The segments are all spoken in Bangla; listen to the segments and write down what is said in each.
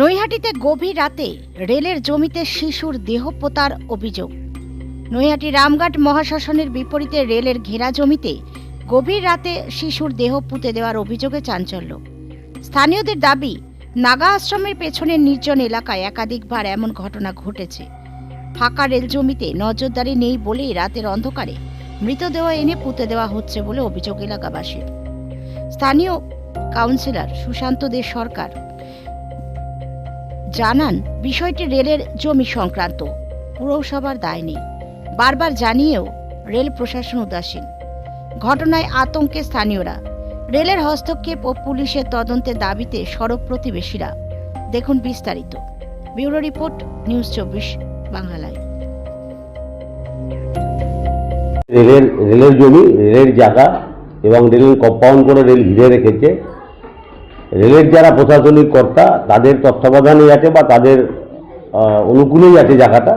নৈহাটিতে গভীর রাতে রেলের জমিতে শিশুর দেহ পোতার অভিযোগ। নৈহাটি রামঘাট মহাশাসনের বিপরীতে রেলের ঘেরা জমিতে গভীর রাতে শিশুর দেহ পুঁতে দেওয়ার অভিযোগে চাঞ্চল্য। স্থানীয়দের দাবি, নাগা আশ্রমের পেছনের নির্জন এলাকায় একাধিকবার এমন ঘটনা ঘটেছে। ফাঁকা রেল জমিতে নজরদারি নেই বলেই রাতের অন্ধকারে মৃতদেহ এনে পুঁতে দেওয়া হচ্ছে বলে অভিযোগ এলাকাবাসীর। স্থানীয় কাউন্সিলর সুশান্ত দে সরকার জানান, বিষয়টি রেলের জমি সংক্রান্ত। পুরসভার দায় নেই। বারবার জানিয়েও রেল প্রশাসন উদাসীন। ঘটনায় আতঙ্কে স্থানীয়রা। রেলের হস্তক্ষেপ ও পুলিশের তদন্তের দাবিতে সড়ক প্রতিবেশীরা। দেখুন বিস্তারিত। ব্যুরো রিপোর্ট, নিউজ চব্বিশ বাংলা লাইভ রেলের রেলের জমি, রেলের জায়গা এবং রেলের কম্পাউন্ড করে রেল ঘিরে রেখেছে। রেলের যারা প্রশাসনিক কর্তা, তাদের তত্ত্বাবধানেই আছে বা তাদের অনুকূলেই আছে জায়গাটা।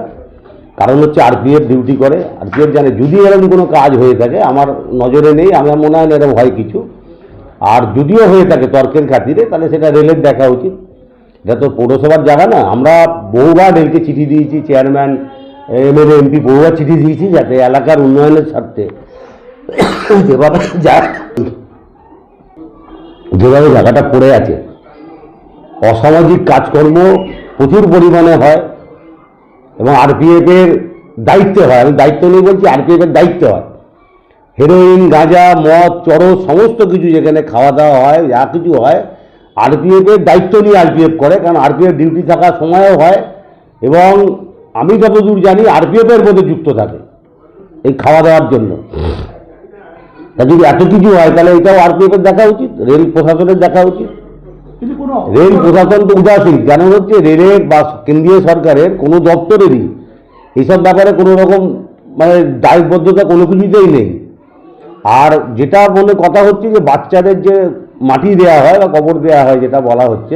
কারণ হচ্ছে আরপিএফ ডিউটি করে। আরপিএফ জানে যদি এরকম কোনো কাজ হয়ে থাকে, আমার নজরে নেই, আমার মনে হয় এরকম হয় কিছু। আর যদিও হয়ে থাকে তর্কের খাতিরে, তাহলে সেটা রেলের দেখা উচিত। এটা তো পৌরসভার জায়গা না। আমরা বহুবার রেলকে চিঠি দিয়েছি, চেয়ারম্যান, এমএলএ, এমপি বহুবার চিঠি দিয়েছি যাতে এলাকার উন্নয়নের স্বার্থে যেভাবে যা যেভাবে জায়গাটা পড়ে আছে, অসামাজিক কাজকর্ম প্রচুর পরিমাণে হয় এবং আরপিএফ এর দায়িত্বে হয়। আমি দায়িত্ব নিয়ে বলছি আরপিএফ এর দায়িত্ব হয়। হেরোইন গাঁজা, মদ চরস সমস্ত কিছু যেখানে খাওয়া দাওয়া হয়, যা কিছু হয় আরপিএফ এর দায়িত্ব নিয়ে আরপিএফ করে, কারণ আরপিএফ ডিউটি থাকার সময়ও হয় এবং আমি যতদূর জানি আরপিএফ এর মধ্যে যুক্ত থাকে এই খাওয়া দাওয়ার জন্য। তা যদি এত কিছু হয় তাহলে এটাও আরপিএফ এর দেখা উচিত রেল প্রশাসনের দেখা উচিত। রেল প্রশাসন তো উদাসীন কেন হচ্ছে রেলের বা কেন্দ্রীয় সরকারের কোনো দপ্তরেরই এইসব ব্যাপারে কোনো রকম মানে দায়বদ্ধতা কোনো কিছুতেই নেই। আর যেটা মনে কথা হচ্ছে যে বাচ্চাদের যে মাটি দেওয়া হয় বা কবর দেওয়া হয় যেটা বলা হচ্ছে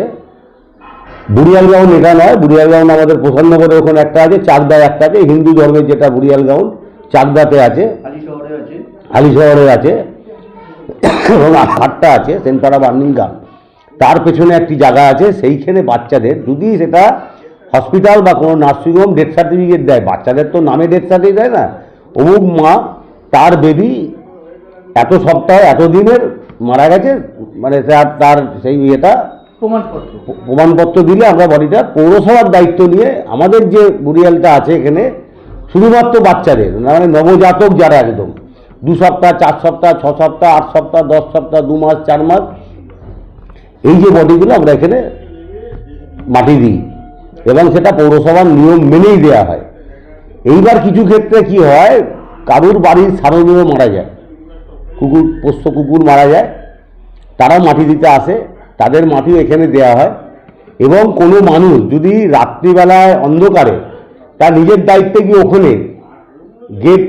বুড়িয়াল গাউন এটা নয় বুড়িয়াল গাউন আমাদের প্রধাননগরে ওখানে একটা আছে চাকদায় একটা আছে হিন্দু ধর্মের যেটা বুড়িয়াল গাউন চাকদাতে আছে। শহরে আছে এবং আটটা আছে সেন্টার অফ আর্নিংগাম তার পেছনে একটি জায়গা আছে সেইখানে বাচ্চাদের যদি সেটা হসপিটাল বা কোনো নার্সিংহোম ডেথ সার্টিফিকেট দেয় বাচ্চাদের তো নামে ডেথ সার্টিফিকেট দেয় না। অমুক মা তার বেবি এত সপ্তাহ এত দিনের মারা গেছে মানে তার সেই ইয়েটা প্রমাণপত্র। প্রমাণপত্র দিলে আমরা বডিটা পৌরসভার দায়িত্ব নিয়ে আমাদের যে বুড়িয়ালটা আছে এখানে শুধুমাত্র বাচ্চাদের মানে নবজাতক যারা একদম দু সপ্তাহ, চার সপ্তাহ, ছ সপ্তাহ, আট সপ্তাহ, দশ সপ্তাহ, দু মাস, চার মাস, এই যে বডিগুলো আমরা এখানে মাটি দিই এবং সেটা পৌরসভার নিয়ম মেনেই দেওয়া হয়। এইবার কিছু ক্ষেত্রে কি হয়, কারুর বাড়ির সারণীয় মারা যায়, কুকুর, পোষ্য কুকুর মারা যায় তারা মাটি দিতে আসে, তাদের মাটিও এখানে দেওয়া হয় এবং কোনো মানুষ যদি রাত্রিবেলায় অন্ধকারে, তার নিজের দায়িত্বে গিয়ে ওখানে? গেট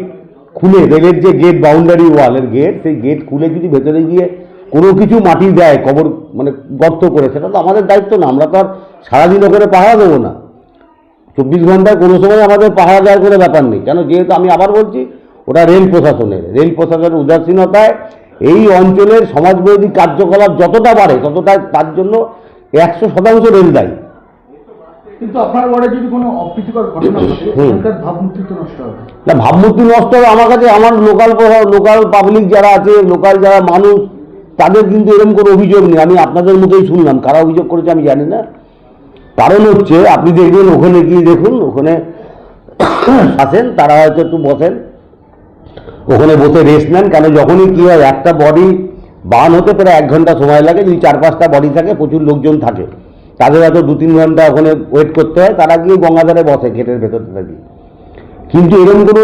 খুলে, রেলের যে গেট বাউন্ডারি ওয়ালের গেট সেই গেট খুলে যদি ভেতরে গিয়ে কোনো কিছু মাটি দেয়, কবর মানে গর্ত করে, সেটা তো আমাদের দায়িত্ব না। আমরা তো আর সারাদিন ওখানে পাহারা দেবো না। চব্বিশ ঘন্টায় কোনো সময় আমাদের পাহারা দেওয়ার কোনো ব্যাপার নেই। কেন? যেহেতু আমি আবার বলছি, ওটা রেল প্রশাসনের রেল প্রশাসনের উদাসীনতায় এই অঞ্চলের সমাজবিরোধী কার্যকলাপ যতটা বাড়ে, ততটা তার জন্য একশো শতাংশ রেল দায়ী। কিন্তু আপনার ওয়ার্ডে যদি কোনো অপ্রীতিকর ঘটনা ঘটে সেখানকার ভাবমূর্তি তো নষ্ট হবে। না ভাবমূর্তি নষ্ট হবে। আমার কাছে আমার লোকাল লোকাল পাবলিক যারা আছে লোকাল যারা মানুষ তাদের কিন্তু এরকম কোনো অভিযোগ নেই। আমি আপনাদের মতোই শুনলাম। কারা অভিযোগ করেছে আমি জানি না। কারণ হচ্ছে আপনি দেখবেন ওখানে গিয়ে দেখুন ওখানে আসেন তারা হয়তো একটু বসেন। ওখানে বসে রেস্ট নেন। কেন যখনই কী হয় একটা বডি বান হতে প্রায় এক ঘণ্টা সময় লাগে। যদি চার পাঁচটা বডি থাকে প্রচুর লোকজন থাকে। তাদের হয়তো দু তিন ঘণ্টা ওখানে ওয়েট করতে হয়, তারা গিয়ে গঙ্গাধারে বসে গেটের ভেতরটা দিয়ে কিন্তু এরকম কোনো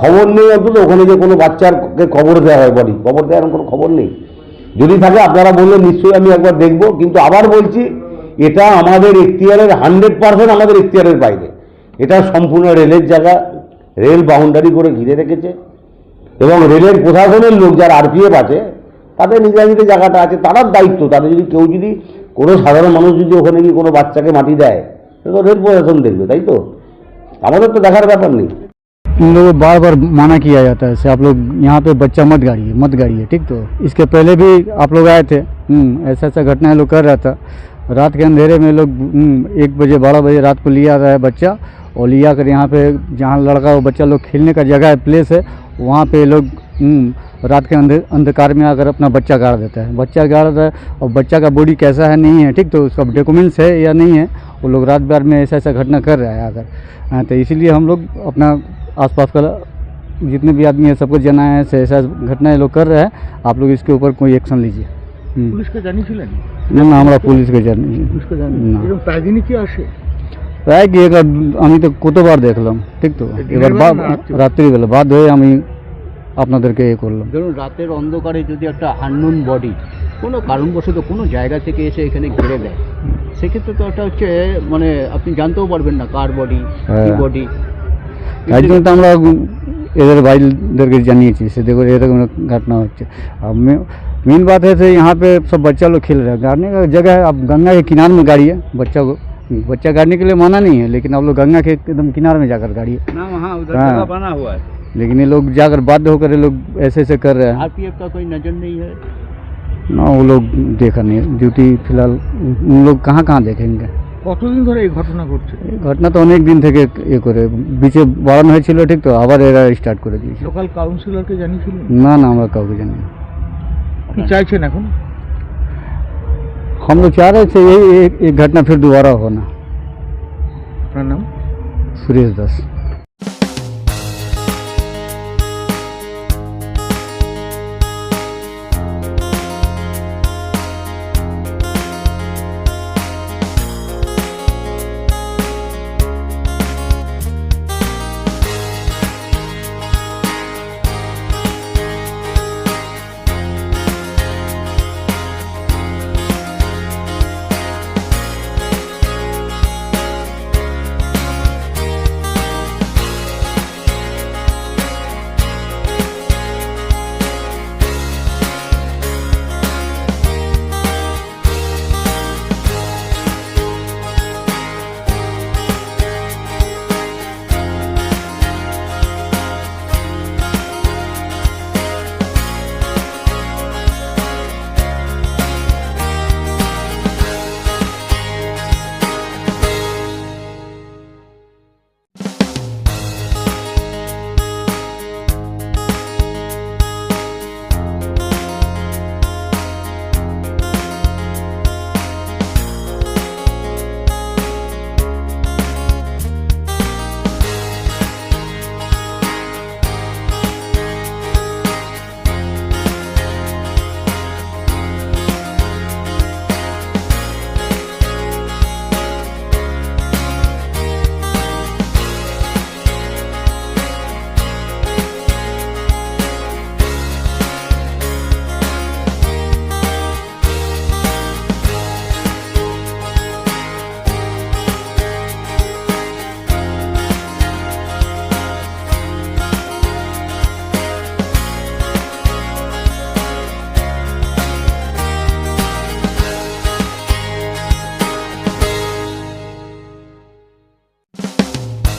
খবর নেই অন্তত, ওখানে যে কোনো বাচ্চারকে খবর দেওয়া হয় বডি। খবর দেওয়ার কোনো খবর নেই। যদি থাকে, আপনারা বললে নিশ্চয়ই আমি একবার দেখব। কিন্তু আবার বলছি, এটা আমাদের এখতিয়ারের হান্ড্রেড পার্সেন্ট আমাদের এখতিয়ারের বাইরে। এটা সম্পূর্ণ রেলের জায়গা, রেল বাউন্ডারি করে ঘিরে রেখেছে। এবং রেলের প্রশাসনের লোক, যারা আরপিএফ আছে, তাদের নিজেদের জায়গাটা আছে, তারার দায়িত্ব। তাদের যদি কেউ যদি কোনো সাধারণ মানুষ যদি ওখানে গিয়ে কোনো বাচ্চাকে মাটি দেয় সে তো রেল প্রশাসন দেখবে তাই তো আমাদের তো দেখার ব্যাপার নেই इन लोगों को बार बार माना किया जाता है जैसे आप लोग यहाँ पे बच्चा मत गाड़िए मत गाड़िए ठीक तो इसके पहले भी आप लोग आए थे हम्म, ऐसा ऐसा घटना ये लोग कर रहा था रात के अंधेरे में लोग हम्म, एक बजे बारह बजे रात को लिया रहा है बच्चा और लिया कर यहाँ पे जहाँ लड़का और बच्चा लोग खेलने का जगह है प्लेस है वहाँ पे लोग हम्म, रात के अंधे अंधकार में आकर अपना बच्चा गाड़ देता है बच्चा गाड़ देता है और बच्चा का बॉडी कैसा है नहीं है ठीक तो उसका डॉक्यूमेंट्स है या नहीं है वो लोग रात बार में ऐसा ऐसा घटना कर रहा है आकर हाँ, तो इसीलिए हम लोग अपना आसपास का जितने भी आदमी है सबको जनाए हैं ऐसा घटना ये लोग कर रहे हैं आप लोग इसके ऊपर कोई एक्शन लीजिए हम्म। পুলিশকে জানিয়েছিলেন না না আমরা পুলিশকে জানি পুলিশকে না। জানিয়ে এরকম প্রায় দিনই কি আসে প্রায় কি এবার আমি তো কতবার দেখলাম ঠিক তো দিনের এবার বেলা বা- না রাত্রে? রাত্রিবেলা বাদ হয়ে আমি আপনাদেরকে এ করলাম ধরুন রাতের অন্ধকারে যদি একটা আননোন বডি কোনো কারণবশত কোনো জায়গা থেকে এসে এখানে ঘিরে দেয় সেক্ষেত্রে তো একটা হচ্ছে মানে আপনি জানতেও পারবেন না কার বডি কি হ্যাঁ। বডি তাই জন্য তো আমরা এদের ভাইদেরকে জানিয়েছি সে দেখো এরকম घटना হচ্ছে अब मेन बात है से यहाँ पे सब बच्चा लोग खेल रहे हैं गाड़ने का जगह है अब गंगा के किनारे में गाड़ी है बच्चा को बच्चा गाड़ने के लिए माना नहीं है लेकिन आप लोग गंगा के एकदम किनारे में जाकर गाड़ी है না হ্যাঁ उधर हाँ। जगह बना हुआ है लेकिन ये लोग जाकर बाध्य होकर ये लोग ऐसे ऐसे कर रहे हैं आरपीएफ का कोई नजर नहीं है ना वो लोग देखा नहीं ड्यूटी फिलहाल उन लोग कहाँ कहाँ देखेंगे কতদিন ধরে এই ঘটনা ঘটছে এই ঘটনা তো অনেক দিন থেকে এ করে বিচে বাড়ানো হয়েছিল ঠিক তো আবার এরা স্টার্ট করে দিয়েছে লোকাল কাউন্সিলরকে জানিয়েছিলেন না না আমরা কাউকে জানি না। কি চাইছেন এখন हम लोग चाह रहे थे यही एक घटना फिर दोबारा होना नाम सुरेश दास